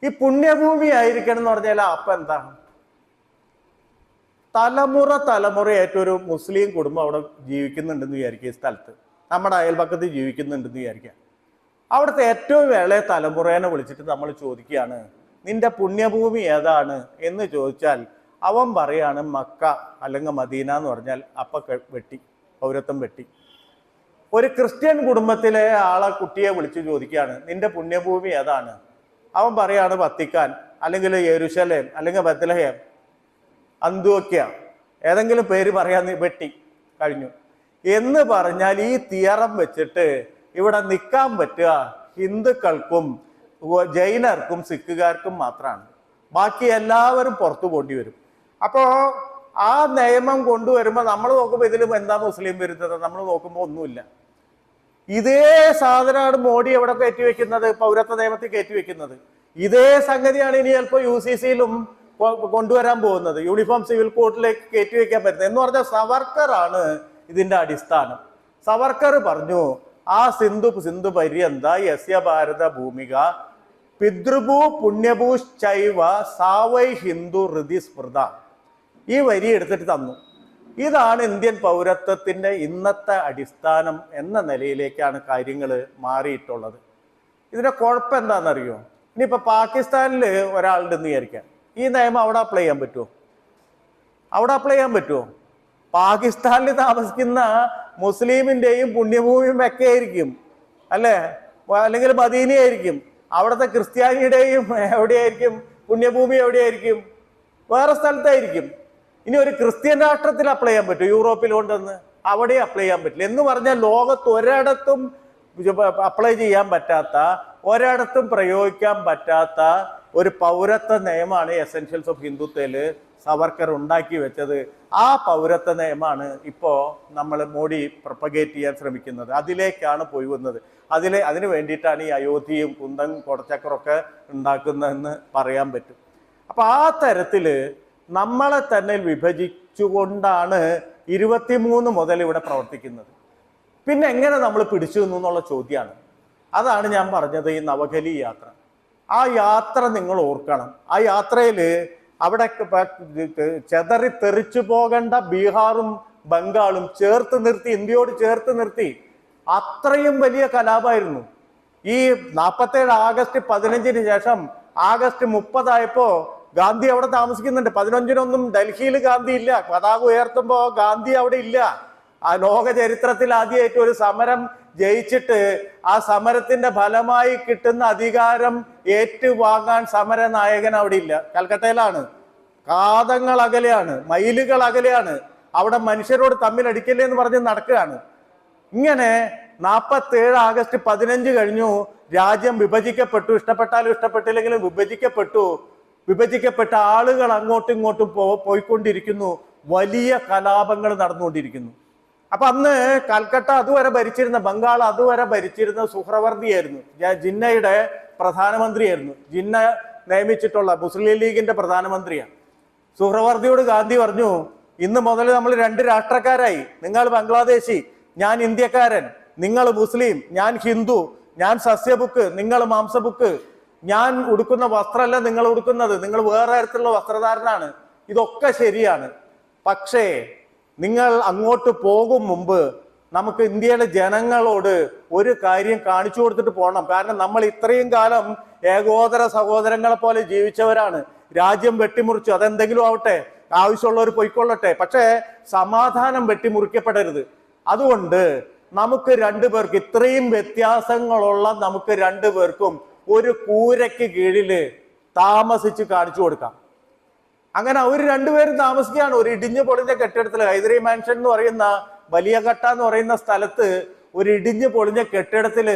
ഈ പുണ്യഭൂമി ആയിരിക്കണം എന്ന് പറഞ്ഞാൽ അപ്പ എന്താണ് തലമുറ തലമുറയായിട്ട് ഒരു മുസ്ലിം കുടുംബം അവിടെ ജീവിക്കുന്നുണ്ടെന്ന് വിചാരിക്കുക ഈ സ്ഥലത്ത്. നമ്മുടെ അയൽപക്കത്ത് ജീവിക്കുന്നുണ്ടെന്ന് വിചാരിക്കുക. അവിടുത്തെ ഏറ്റവും വേളെ തലമുറേനെ വിളിച്ചിട്ട് നമ്മൾ ചോദിക്കുകയാണ് നിന്റെ പുണ്യഭൂമി ഏതാണ്? എന്ന് ചോദിച്ചാൽ അവൻ പറയാണ് മക്ക അല്ലെങ്കിൽ മദീന എന്ന് പറഞ്ഞാൽ അപ്പ വെട്ടി പൗരത്വം വെട്ടി. ഒരു ക്രിസ്ത്യൻ കുടുംബത്തിലെ ആളെ കുട്ടിയെ വിളിച്ച് ചോദിക്കുകയാണ് നിന്റെ പുണ്യഭൂമി ഏതാണ്? അവൻ പറയാണ് വത്തിക്കാൻ അല്ലെങ്കിൽ യരുശലേം അല്ലെങ്കിൽ ബത്ലഹേം അന്തുവക്യ ഏതെങ്കിലും പേര് പറയാൻ വെട്ടി കഴിഞ്ഞു. എന്ന് പറഞ്ഞാൽ ഈ തിയറം വെച്ചിട്ട് ഇവിടെ നിൽക്കാൻ പറ്റുക ഹിന്ദുക്കൾക്കും ജൈനർക്കും സിഖുകാർക്കും മാത്രമാണ് ബാക്കി എല്ലാവരും പുറത്തു പോണ്ടി വരും. അപ്പോൾ ആ നിയമം കൊണ്ടുവരുമ്പോൾ നമ്മൾ നോക്കുമ്പോൾ ഇതിലും എന്താ മുസ്ലിം വരുന്നത് നമ്മൾ നോക്കുമ്പോൾ ഒന്നുമില്ല. ഇതേ സാധനമാണ് മോഡി എവിടെ കയറ്റി വെക്കുന്നത്? പൗരത്വ നിയമത്തിൽ കയറ്റി വെക്കുന്നത്. ഇതേ സംഗതിയാണ് ഇനി ചിലപ്പോൾ യു സി സിയിലും കൊണ്ടുവരാൻ പോകുന്നത്. യൂണിഫോം സിവിൽ കോഡിലേക്ക് കയറ്റി വെക്കാൻ പറ്റുന്നത്. എന്ന് പറഞ്ഞാൽ സവർക്കറാണ് ഇതിന്റെ അടിസ്ഥാനം. സവർക്കർ പറഞ്ഞു ആ സിന്ധു സിന്ധു പര്യന്ത യസ്യ ഭാരത ഭൂമിക പിതൃഭൂ പുണ്യഭൂശ്ചൈവ സാവൈ ഹിന്ദു ഹൃദി സ്മൃത. ഈ വരി എടുത്തിട്ട് തന്നു. ഇതാണ് ഇന്ത്യൻ പൗരത്വത്തിന്റെ ഇന്നത്തെ അടിസ്ഥാനം എന്ന നിലയിലേക്കാണ് കാര്യങ്ങൾ മാറിയിട്ടുള്ളത്. ഇതിന്റെ കുഴപ്പം എന്താണെന്നറിയോ? ഇനിയിപ്പോൾ പാകിസ്ഥാനിൽ എന്ന് വിചാരിക്കാം. ഈ നിയമം അവിടെ അപ്ലൈ ചെയ്യാൻ പറ്റുമോ അവിടെ അപ്ലൈ ചെയ്യാൻ പറ്റുമോ പാകിസ്ഥാനിൽ താമസിക്കുന്ന മുസ്ലിമിന്റെയും പുണ്യഭൂമിയും ഒക്കെ ആയിരിക്കും അല്ലേ? അല്ലെങ്കിൽ മദീനയായിരിക്കും അവിടുത്തെ ക്രിസ്ത്യാനിയുടെയും എവിടെയായിരിക്കും? പുണ്യഭൂമി എവിടെയായിരിക്കും? വേറെ സ്ഥലത്തായിരിക്കും. ഇനി ഒരു ക്രിസ്ത്യൻ രാഷ്ട്രത്തിൽ അപ്ലൈ ചെയ്യാൻ പറ്റും യൂറോപ്പിൽ കൊണ്ടുവന്ന് അവിടെ അപ്ലൈ ചെയ്യാൻ പറ്റില്ല. എന്ന് പറഞ്ഞാൽ ലോകത്ത് ഒരിടത്തും അപ്ലൈ ചെയ്യാൻ പറ്റാത്ത ഒരിടത്തും പ്രയോഗിക്കാൻ പറ്റാത്ത ഒരു പൗരത്വ നയമാണ് എസെൻഷ്യൽസ് ഓഫ് ഹിന്ദുത്വയിൽ സവർക്കർ ഉണ്ടാക്കി വെച്ചത്. ആ പൗരത്വ നയമാണ് ഇപ്പോൾ നമ്മൾ മോഡി പ്രൊപ്പഗേറ്റ് ചെയ്യാൻ ശ്രമിക്കുന്നത്. അതിലേക്കാണ് പോയി വന്നത്. അതിലെ അതിന് വേണ്ടിയിട്ടാണ് ഈ അയോധ്യയും കുന്തം കൊടച്ചക്കറൊക്കെ ഉണ്ടാക്കുന്നതെന്ന് പറയാൻ പറ്റും. അപ്പൊ ആ തരത്തിൽ നമ്മളെ തന്നെ വിഭജിച്ചുകൊണ്ടാണ് ഇരുപത്തിമൂന്ന് മുതൽ ഇവിടെ പ്രവർത്തിക്കുന്നത്. പിന്നെ എങ്ങനെ നമ്മൾ പിടിച്ചു നിന്നു എന്നുള്ള ചോദ്യമാണ്. അതാണ് ഞാൻ പറഞ്ഞത് ഈ നവകലി യാത്ര. ആ യാത്ര നിങ്ങൾ ഓർക്കണം. ആ യാത്രയിൽ അവിടെ ചെതറി തെറിച്ചു പോകേണ്ട ബീഹാറും ബംഗാളും ചേർത്ത് നിർത്തി ഇന്ത്യയോട് ചേർത്ത് നിർത്തി അത്രയും വലിയ കലാപമായിരുന്നു. ഈ നാൽപ്പത്തേഴ് ആഗസ്റ്റ് പതിനഞ്ചിന് ശേഷം ആഗസ്റ്റ് മുപ്പതായപ്പോ ഗാന്ധി അവിടെ താമസിക്കുന്നുണ്ട്. പതിനഞ്ചിനൊന്നും ഡൽഹിയിൽ ഗാന്ധി ഇല്ല. പതാക ഉയർത്തുമ്പോ ഗാന്ധി അവിടെ ഇല്ല. ആ ലോക ചരിത്രത്തിൽ ആദ്യമായിട്ട് ഒരു സമരം ജയിച്ചിട്ട് ആ സമരത്തിന്റെ ഫലമായി കിട്ടുന്ന അധികാരം ഏറ്റുവാങ്ങാൻ സമര നായകൻ അവിടെ ഇല്ല. കൽക്കട്ടയിലാണ്. കാതങ്ങൾ അകലെയാണ്. മൈലുകൾ അകലെയാണ്. അവിടെ മനുഷ്യരോട് തമ്മിൽ അടിക്കല്ലേ എന്ന് പറഞ്ഞ് നടക്കുകയാണ്. ഇങ്ങനെ നാൽപ്പത്തേഴ് ആഗസ്റ്റ് പതിനഞ്ച് കഴിഞ്ഞു. രാജ്യം വിഭജിക്കപ്പെട്ടു. ഇഷ്ടപ്പെട്ടാലും ഇഷ്ടപ്പെട്ടില്ലെങ്കിലും വിഭജിക്കപ്പെട്ടു. വിഭജിക്കപ്പെട്ട ആളുകൾ അങ്ങോട്ടും ഇങ്ങോട്ടും പോ പോയിക്കൊണ്ടിരിക്കുന്നു. വലിയ കലാപങ്ങൾ നടന്നുകൊണ്ടിരിക്കുന്നു. അപ്പൊ അന്ന് കൽക്കട്ട അതുവരെ ഭരിച്ചിരുന്ന ബംഗാൾ അതുവരെ ഭരിച്ചിരുന്ന സുഹ്രവർദിയായിരുന്നു. ജ- ജിന്നയുടെ പ്രധാനമന്ത്രിയായിരുന്നു. ജിന്ന നിയമിച്ചിട്ടുള്ള മുസ്ലിം ലീഗിന്റെ പ്രധാനമന്ത്രിയാണ്. സുഹ്രവർദിയോട് ഗാന്ധി പറഞ്ഞു ഇന്ന് മുതൽ നമ്മൾ രണ്ട് രാഷ്ട്രക്കാരായി. നിങ്ങൾ ബംഗ്ലാദേശി ഞാൻ ഇന്ത്യക്കാരൻ. നിങ്ങൾ മുസ്ലിം ഞാൻ ഹിന്ദു ഞാൻ സസ്യബുക്ക് നിങ്ങൾ മാംസബുക്ക്. ഞാൻ ഉടുക്കുന്ന വസ്ത്രമല്ല നിങ്ങൾ ഉടുക്കുന്നത്. നിങ്ങൾ വേറെ തരത്തിലുള്ള വസ്ത്രധാരനാണ് ഇതൊക്കെ ശരിയാണ്. പക്ഷേ നിങ്ങൾ അങ്ങോട്ട് പോകും മുമ്പ് നമുക്ക് ഇന്ത്യയിലെ ജനങ്ങളോട് ഒരു കാര്യം കാണിച്ചു കൊടുത്തിട്ട് പോകണം കാരണം നമ്മൾ ഇത്രയും കാലം ഏകോദര സഹോദരങ്ങളെ പോലെ ജീവിച്ചവരാണ്. രാജ്യം വെട്ടിമുറിച്ചു. അതെന്തെങ്കിലും ആവട്ടെ. ആവശ്യമുള്ളവർ പൊയ്ക്കൊള്ളട്ടെ. പക്ഷേ സമാധാനം വെട്ടിമുറിക്കപ്പെടരുത്. അതുകൊണ്ട് നമുക്ക് രണ്ടു പേർക്ക് ഇത്രയും വ്യത്യാസങ്ങളുള്ള നമുക്ക് രണ്ടു പേർക്കും ഒരു കൂരയ്ക്ക് കീഴിൽ താമസിച്ച് കാണിച്ചു കൊടുക്കാം. അങ്ങനെ അവർ രണ്ടുപേരും താമസിക്കുകയാണ്. ഒരു ഇടിഞ്ഞു പൊളിഞ്ഞ കെട്ടിടത്തിൽ ഹൈദരി മാൻഷൻ എന്ന് പറയുന്ന വലിയ കട്ട എന്ന് പറയുന്ന സ്ഥലത്ത് ഒരു ഇടിഞ്ഞു പൊളിഞ്ഞ കെട്ടിടത്തിൽ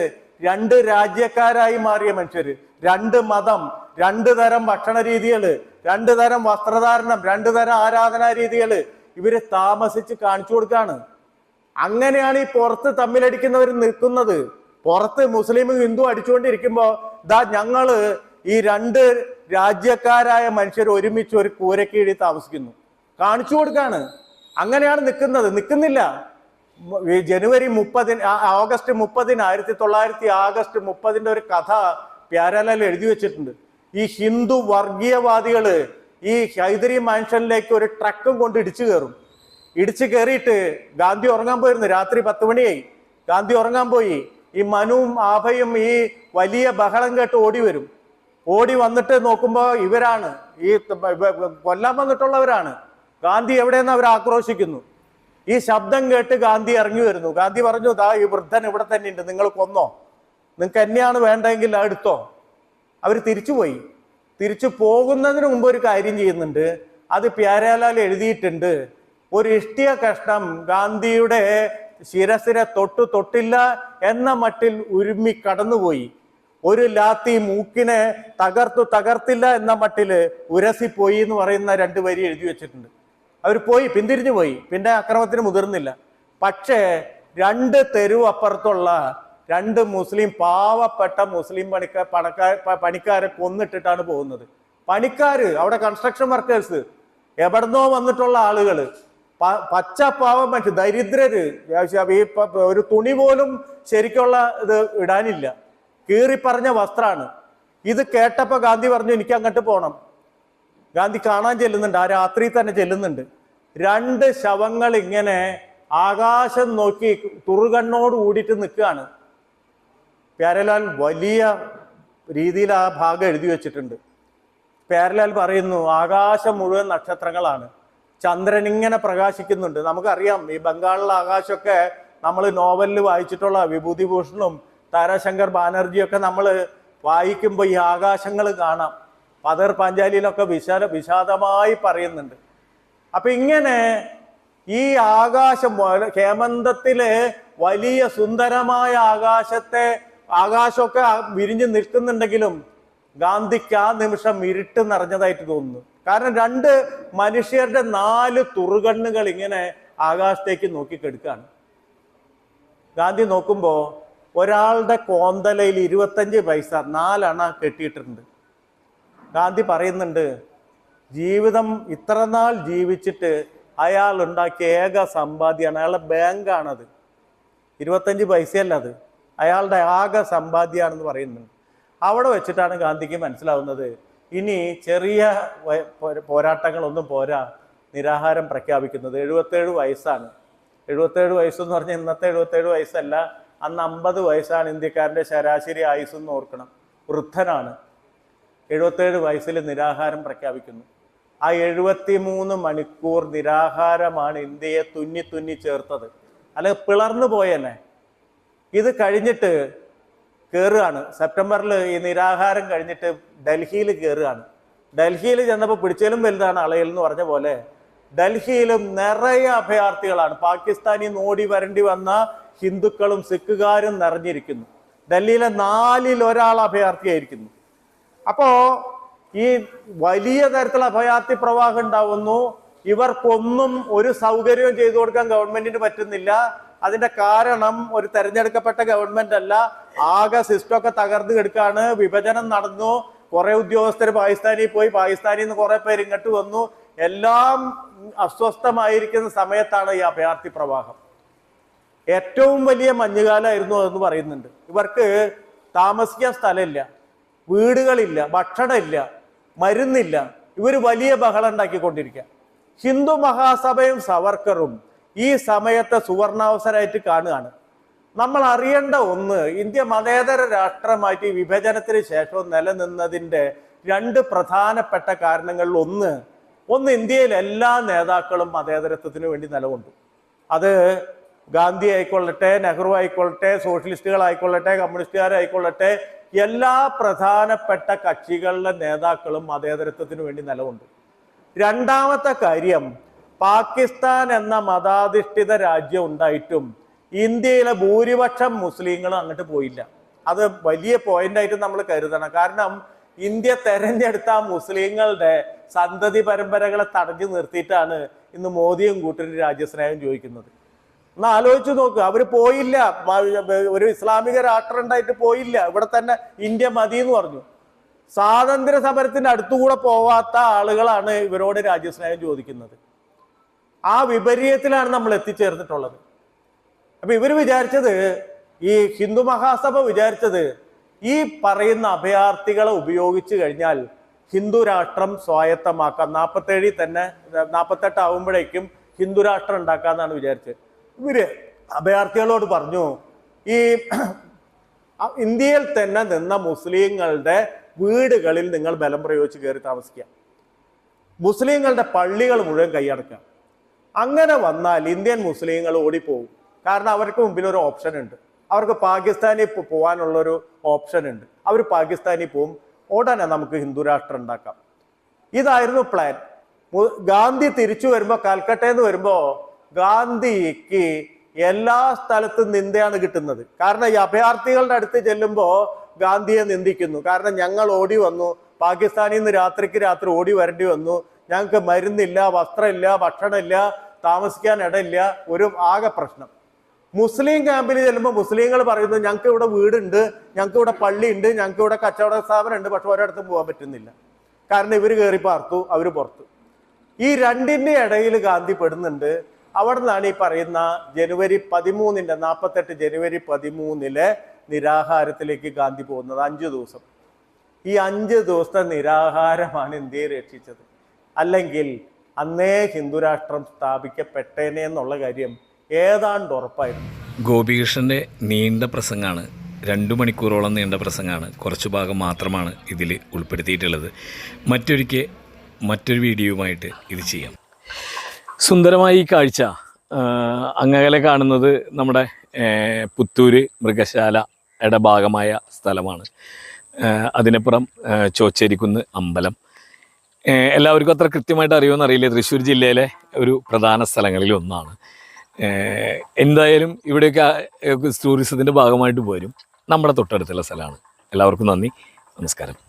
രണ്ട് രാജ്യക്കാരായി മാറിയ മനുഷ്യര്. രണ്ട് മതം രണ്ട് തരം ഭക്ഷണ രീതികൾ രണ്ട് തരം വസ്ത്രധാരണം രണ്ട് തരം ആരാധനാ രീതികൾ ഇവർ താമസിച്ച് കാണിച്ചു കൊടുക്കാണ് അങ്ങനെയാണ് ഈ പുറത്ത് തമ്മിലടിക്കുന്നവർ നിൽക്കുന്നത്. പുറത്ത് മുസ്ലിമും ഹിന്ദു അടിച്ചുകൊണ്ടിരിക്കുമ്പോ ദാ ഞങ്ങൾ ഈ രണ്ട് രാജ്യക്കാരായ മനുഷ്യർ ഒരുമിച്ച് ഒരു കൂരക്കീഴി താമസിക്കുന്നു. കാണിച്ചു കൊടുക്കാണ്. അങ്ങനെയാണ് നിൽക്കുന്നത്. നിൽക്കുന്നില്ല. ജനുവരി മുപ്പതിന് ഓഗസ്റ്റ് മുപ്പതിന് ആയിരത്തി തൊള്ളായിരത്തി ആഗസ്റ്റ് മുപ്പതിന്റെ ഒരു കഥ പ്യാരാലാൽ എഴുതി വെച്ചിട്ടുണ്ട്. ഈ ഹിന്ദു വർഗീയവാദികൾ ഈ ഹൈദരി മാൻഷനിലേക്ക് ഒരു ട്രക്കും കൊണ്ട് ഇടിച്ചു കയറും. ഇടിച്ചു കയറിയിട്ട് ഗാന്ധി ഉറങ്ങാൻ പോയിരുന്നു. രാത്രി പത്ത് മണിയായി. ഗാന്ധി ഉറങ്ങാൻ പോയി. ഈ മനുവും ആഭയും ഈ വലിയ ബഹളം കേട്ട് ഓടി വരും. ഓടി വന്നിട്ട് നോക്കുമ്പോ ഇവരാണ്. ഈ കൊല്ലാൻ വന്നിട്ടുള്ളവരാണ്. ഗാന്ധി എവിടെയെന്ന് അവർ ആക്രോശിക്കുന്നു. ഈ ശബ്ദം കേട്ട് ഗാന്ധി ഇറങ്ങി വരുന്നു. ഗാന്ധി പറഞ്ഞു ദാ ഈ വൃദ്ധൻ ഇവിടെ തന്നെ ഉണ്ട്. നിങ്ങൾ കൊന്നോ. നിങ്ങൾക്ക് എന്നെയാണ് വേണ്ടതെങ്കിൽ എടുത്തോ. അവർ തിരിച്ചുപോയി തിരിച്ചു പോകുന്നതിന് മുമ്പ് ഒരു കാര്യം ചെയ്യുന്നുണ്ട്. അത് പ്യാരാലാൽ എഴുതിയിട്ടുണ്ട്. ഒരു ഇഷ്ടിയ കഷ്ണം ഗാന്ധിയുടെ ശിരസിനെ തൊട്ടു തൊട്ടില്ല എന്ന മട്ടിൽ ഉരുമ്മി കടന്നുപോയി. ഒരു ലാത്തി മൂക്കിനെ തകർത്തു തകർത്തില്ല എന്ന മട്ടിൽ ഉരസിപ്പോയി എന്ന് പറയുന്ന രണ്ട് വരി എഴുതി വെച്ചിട്ടുണ്ട്. അവർ പോയി പിന്തിരിഞ്ഞു പോയി. പിന്നെ അക്രമത്തിന് മുതിർന്നില്ല. പക്ഷേ രണ്ട് തെരുവ് അപ്പുറത്തുള്ള രണ്ട് മുസ്ലിം പാവപ്പെട്ട മുസ്ലിം പണിക്കാർ പണക്കാർ പണിക്കാരെ കൊന്നിട്ടിട്ടാണ് പോകുന്നത്. പണിക്കാർ അവിടെ കൺസ്ട്രക്ഷൻ വർക്കേഴ്സ് എവിടുന്നോ വന്നിട്ടുള്ള ആളുകൾ പച്ച പാവം മറ്റു ദരിദ്രര് ഈ ഒരു തുണി പോലും ശരിക്കുള്ള ഇത് ഇടാനില്ല. കീറിപ്പറഞ്ഞ വസ്ത്രാണ്. ഇത് കേട്ടപ്പോ ഗാന്ധി പറഞ്ഞു എനിക്ക് അങ്ങോട്ട് പോകണം ഗാന്ധി കാണാൻ ചെല്ലുന്നുണ്ട്. ആ രാത്രി തന്നെ ചെല്ലുന്നുണ്ട്. രണ്ട് ശവങ്ങൾ ഇങ്ങനെ ആകാശം നോക്കി തുറുകണ്ണോട് കൂടിയിട്ട് നിൽക്കുകയാണ്. പ്യാരലാൽ വലിയ രീതിയിൽ ആ ഭാഗം എഴുതി വെച്ചിട്ടുണ്ട്. പ്യാരലാൽ പറയുന്നു ആകാശം മുഴുവൻ നക്ഷത്രങ്ങളാണ്. ചന്ദ്രൻ ഇങ്ങനെ പ്രകാശിക്കുന്നുണ്ട്. നമുക്കറിയാം ഈ ബംഗാളിലെ ആകാശമൊക്കെ നമ്മൾ നോവലിൽ വായിച്ചിട്ടുള്ള വിഭൂതിഭൂഷണും താരാശങ്കർ ബാനർജിയൊക്കെ നമ്മൾ വായിക്കുമ്പോൾ ഈ ആകാശങ്ങൾ കാണാം. പതർ പാഞ്ചാലിയിലൊക്കെ വിശാല വിഷാദമായി പറയുന്നുണ്ട്. അപ്പൊ ഇങ്ങനെ ഈ ആകാശം ഹേമന്തത്തിലെ വലിയ സുന്ദരമായ ആകാശത്തെ ആകാശമൊക്കെ വിരിഞ്ഞു നിൽക്കുന്നുണ്ടെങ്കിലും ഗാന്ധിക്ക് ആ നിമിഷം ഇരുട്ട് നിറഞ്ഞതായിട്ട് തോന്നുന്നു. കാരണം രണ്ട് മനുഷ്യരുടെ നാല് തുറുകണ്ണുകൾ ഇങ്ങനെ ആകാശത്തേക്ക് നോക്കി കെടുക്കാണ് ഗാന്ധി നോക്കുമ്പോൾ ഒരാളുടെ കോന്തലയിൽ ഇരുപത്തഞ്ച് പൈസ നാലണ കെട്ടിയിട്ടുണ്ട് ഗാന്ധി പറയുന്നുണ്ട് ജീവിതം ഇത്ര നാൾ ജീവിച്ചിട്ട് അയാൾ ഉണ്ടാക്കിയ ഏക സമ്പാദ്യമാണ് അയാളുടെ ബാങ്കാണത്. ഇരുപത്തഞ്ച് പൈസയല്ല അത് അയാളുടെ ആകെ സമ്പാദ്യമാണെന്ന് പറയുന്നുണ്ട്. അവിടെ വെച്ചിട്ടാണ് ഗാന്ധിക്ക് മനസ്സിലാവുന്നത് ഇനി ചെറിയ പോരാട്ടങ്ങളൊന്നും പോരാ നിരാഹാരം പ്രഖ്യാപിക്കുന്നത്. എഴുപത്തേഴ് വയസ്സാണ്. എഴുപത്തേഴ് വയസ്സെന്ന് പറഞ്ഞാൽ ഇന്നത്തെ എഴുപത്തേഴ് വയസ്സല്ല അന്ന് അമ്പത് വയസ്സാണ് ഇന്ത്യക്കാരന്റെ ശരാശരി ആയുസ് എന്ന് ഓർക്കണം. വൃദ്ധനാണ്. എഴുപത്തേഴ് വയസ്സിൽ നിരാഹാരം പ്രഖ്യാപിക്കുന്നു. ആ എഴുപത്തി മൂന്ന് മണിക്കൂർ നിരാഹാരമാണ് ഇന്ത്യയെ തുന്നി തുന്നി ചേർത്തത്. അല്ല പിളർന്നു പോയെന്നെ ഇത് കഴിഞ്ഞിട്ട് കയറുകയാണ് സെപ്റ്റംബറിൽ ഈ നിരാഹാരം കഴിഞ്ഞിട്ട് ഡൽഹിയിൽ കയറുകയാണ് ഡൽഹിയിൽ ചെന്നപ്പോൾ പിടിച്ചാലും വലുതാണ് അളയിൽ എന്ന് പറഞ്ഞ പോലെ ഡൽഹിയിലും നിറയെ അഭയാർത്ഥികളാണ്. പാകിസ്ഥാനിൽ നിന്ന് ഓടി വരേണ്ടി വന്ന ഹിന്ദുക്കളും സിഖുകാരും നിറഞ്ഞിരിക്കുന്നു. ഡൽഹിയിലെ നാലിൽ ഒരാൾ അഭയാർത്ഥിയായിരിക്കുന്നു. അപ്പോ ഈ വലിയ തരത്തിലുള്ള അഭയാർത്ഥി പ്രവാഹം ഉണ്ടാവുന്നു. ഇവർക്കൊന്നും ഒരു സൗകര്യവും ചെയ്തു കൊടുക്കാൻ ഗവൺമെന്റിന് പറ്റുന്നില്ല. അതിന്റെ കാരണം ഒരു തെരഞ്ഞെടുക്കപ്പെട്ട ഗവൺമെന്റ് അല്ല. ആകെ സിസ്റ്റമൊക്കെ തകർന്നു കിടക്കാണ് വിഭജനം നടന്നു. കുറെ ഉദ്യോഗസ്ഥർ പാകിസ്ഥാനിൽ പോയി. പാകിസ്ഥാനിൽ നിന്ന് കുറെ പേര് ഇങ്ങോട്ട് വന്നു. എല്ലാം അസ്വസ്ഥമായിരിക്കുന്ന സമയത്താണ് ഈ അഭയാർത്ഥി പ്രവാഹം. ഏറ്റവും വലിയ മഞ്ഞുകാലമായിരുന്നു അതെന്ന് പറയുന്നുണ്ട്. ഇവർക്ക് താമസിക്കാൻ സ്ഥലമില്ല. വീടുകളില്ല. ഭക്ഷണമില്ല. മരുന്നില്ല. ഇവർ വലിയ ബഹളം ഉണ്ടാക്കിക്കൊണ്ടിരിക്കുക. ഹിന്ദു മഹാസഭയും സവർക്കറും ഈ സമയത്തെ സുവർണാവസരമായിട്ട് കാണുകയാണ്. നമ്മൾ അറിയേണ്ട ഒന്ന് ഇന്ത്യ മതേതര രാഷ്ട്രമായിട്ട് വിഭജനത്തിന് ശേഷം നിലനിന്നതിന്റെ രണ്ട് പ്രധാനപ്പെട്ട കാരണങ്ങളിൽ ഒന്ന് ഒന്ന് ഇന്ത്യയിൽ എല്ലാ നേതാക്കളും മതേതരത്വത്തിന് വേണ്ടി നിലകൊണ്ടു. അത് ഗാന്ധി ആയിക്കൊള്ളട്ടെ നെഹ്റു ആയിക്കൊള്ളട്ടെ സോഷ്യലിസ്റ്റുകളായിക്കൊള്ളട്ടെ കമ്മ്യൂണിസ്റ്റുകാരായിക്കൊള്ളട്ടെ എല്ലാ പ്രധാനപ്പെട്ട കക്ഷികളിലെ നേതാക്കളും മതേതരത്വത്തിന് വേണ്ടി നിലകൊണ്ടു. രണ്ടാമത്തെ കാര്യം പാകിസ്ഥാൻ എന്ന മതാധിഷ്ഠിത രാജ്യം ഉണ്ടായിട്ടും ഇന്ത്യയിലെ ഭൂരിപക്ഷം മുസ്ലിങ്ങളും അങ്ങോട്ട് പോയില്ല. അത് വലിയ പോയിന്റായിട്ട് നമ്മൾ കരുതണം. കാരണം ഇന്ത്യ തെരഞ്ഞെടുത്ത മുസ്ലിങ്ങളുടെ സന്തതി പരമ്പരകളെ തടഞ്ഞു നിർത്തിയിട്ടാണ് ഇന്ന് മോദിയും കൂട്ടരും രാജ്യസ്നേഹം ചോദിക്കുന്നത്. ഒന്ന് ആലോചിച്ച് നോക്കുക അവർ പോയില്ല. ഒരു ഇസ്ലാമിക രാഷ്ട്രം ഉണ്ടായിട്ട് പോയില്ല. ഇവിടെ തന്നെ ഇന്ത്യ മതി എന്ന് പറഞ്ഞു. സ്വാതന്ത്ര്യ സമരത്തിന്റെ അടുത്തുകൂടെ പോവാത്ത ആളുകളാണ് ഇവരോട് രാജ്യസ്നേഹം ചോദിക്കുന്നത്. ആ വിപരീതത്തിലാണ് നമ്മൾ എത്തിച്ചേർന്നിട്ടുള്ളത്. അപ്പൊ ഇവർ വിചാരിച്ചത് ഈ ഹിന്ദു മഹാസഭ വിചാരിച്ചത് ഈ പറയുന്ന അഭയാർത്ഥികളെ ഉപയോഗിച്ചു കഴിഞ്ഞാൽ ഹിന്ദു രാഷ്ട്രം സ്വായത്തമാക്കാം. നാൽപ്പത്തേഴിൽ തന്നെ നാപ്പത്തെട്ട് ആവുമ്പോഴേക്കും ഹിന്ദു രാഷ്ട്രം ഉണ്ടാക്കാന്നാണ് വിചാരിച്ചത്. ഇവർ അഭയാർത്ഥികളോട് പറഞ്ഞു ഈ ഇന്ത്യയിൽ തന്നെ നിന്ന മുസ്ലിങ്ങളുടെ വീടുകളിൽ നിങ്ങൾ ബലം പ്രയോഗിച്ച് കയറി താമസിക്കുക. മുസ്ലിങ്ങളുടെ പള്ളികൾ മുഴുവൻ കൈയടക്കുക. അങ്ങനെ വന്നാൽ ഇന്ത്യൻ മുസ്ലിങ്ങൾ ഓടിപ്പോകും കാരണം അവർക്ക് മുമ്പിൽ ഒരു ഓപ്ഷൻ ഉണ്ട്. അവർക്ക് പാകിസ്ഥാനിൽ പോകാനുള്ള ഒരു ഓപ്ഷൻ ഉണ്ട്. അവർ പാകിസ്ഥാനിൽ പോകും ഉടനെ നമുക്ക് ഹിന്ദു രാഷ്ട്രം ഉണ്ടാക്കാം. ഇതായിരുന്നു പ്ലാൻ ഗാന്ധി തിരിച്ചു വരുമ്പോൾ കൽക്കട്ടയിൽ നിന്ന് വരുമ്പോൾ ഗാന്ധിക്ക് എല്ലാ സ്ഥലത്തും നിന്ദയാണ് കിട്ടുന്നത്. കാരണം ഈ അഭയാർത്ഥികളുടെ അടുത്ത് ചെല്ലുമ്പോൾ ഗാന്ധിയെ നിന്ദിക്കുന്നു. കാരണം ഞങ്ങൾ ഓടി വന്നു. പാകിസ്ഥാനിൽ നിന്ന് രാത്രിക്ക് രാത്രി ഓടി വരേണ്ടി വന്നു. ഞങ്ങൾക്ക് മരുന്നില്ല വസ്ത്രമില്ല ഭക്ഷണമില്ല താമസിക്കാൻ ഇടയില്ല ഒരു ആകെ പ്രശ്നം. മുസ്ലിം ക്യാമ്പിൽ ചെല്ലുമ്പോൾ മുസ്ലിങ്ങൾ പറയുന്നത് ഞങ്ങൾക്ക് ഇവിടെ വീടുണ്ട് ഞങ്ങൾക്ക് ഇവിടെ പള്ളി ഉണ്ട് ഞങ്ങൾക്ക് ഇവിടെ കച്ചവട സ്ഥാപനം ഉണ്ട് പക്ഷെ ഒരിടത്തും പോകാൻ പറ്റുന്നില്ല. കാരണം ഇവർ കയറി പാർത്തു അവർ പുറത്തു. ഈ രണ്ടിന്റെ ഇടയിൽ ഗാന്ധി പെടുന്നുണ്ട്. അവിടെ നിന്നാണ് ഈ പറയുന്ന ജനുവരി പതിമൂന്നിന്റെ നാൽപ്പത്തെട്ട് ജനുവരി പതിമൂന്നിലെ നിരാഹാരത്തിലേക്ക് ഗാന്ധി പോകുന്നത്. അഞ്ച് ദിവസം. ഈ അഞ്ച് ദിവസത്തെ നിരാഹാരമാണ് ഇന്ത്യയെ രക്ഷിച്ചത്. അല്ലെങ്കിൽ അന്നേ ഹിന്ദുരാഷ്ട്രം സ്ഥാപിക്കപ്പെട്ടേനെ എന്നുള്ള കാര്യം ഏതാണ്ട് ഉറപ്പായിരുന്നു. ഗോപികൃഷ്ണന്റെ നീണ്ട പ്രസംഗമാണ് രണ്ടു മണിക്കൂറോളം നീണ്ട പ്രസംഗമാണ് കുറച്ച് ഭാഗം മാത്രമാണ് ഇതിൽ ഉൾപ്പെടുത്തിയിട്ടുള്ളത്. മറ്റൊരിക്കൽ മറ്റൊരു വീഡിയോയുമായിട്ട് ഇത് ചെയ്യാം. സുന്ദരമായ ഈ കാഴ്ച അങ്ങകലെ കാണുന്നത് നമ്മുടെ പുത്തൂര് മൃഗശാലയുടെ ഭാഗമായ സ്ഥലമാണ്. അതിനപ്പുറം ചോച്ചേരിക്കുന്ന് അമ്പലം. എല്ലാവർക്കും അത്ര കൃത്യമായിട്ട് അറിയുമെന്ന് അറിയില്ല. തൃശ്ശൂർ ജില്ലയിലെ ഒരു പ്രധാന സ്ഥലങ്ങളിൽ ഒന്നാണ്. എന്തായാലും ഇവിടെയൊക്കെ ടൂറിസത്തിന്റെ ഭാഗമായിട്ട് പോരും നമ്മുടെ തൊട്ടടുത്തുള്ള സ്ഥലമാണ്. എല്ലാവർക്കും നന്ദി. നമസ്കാരം.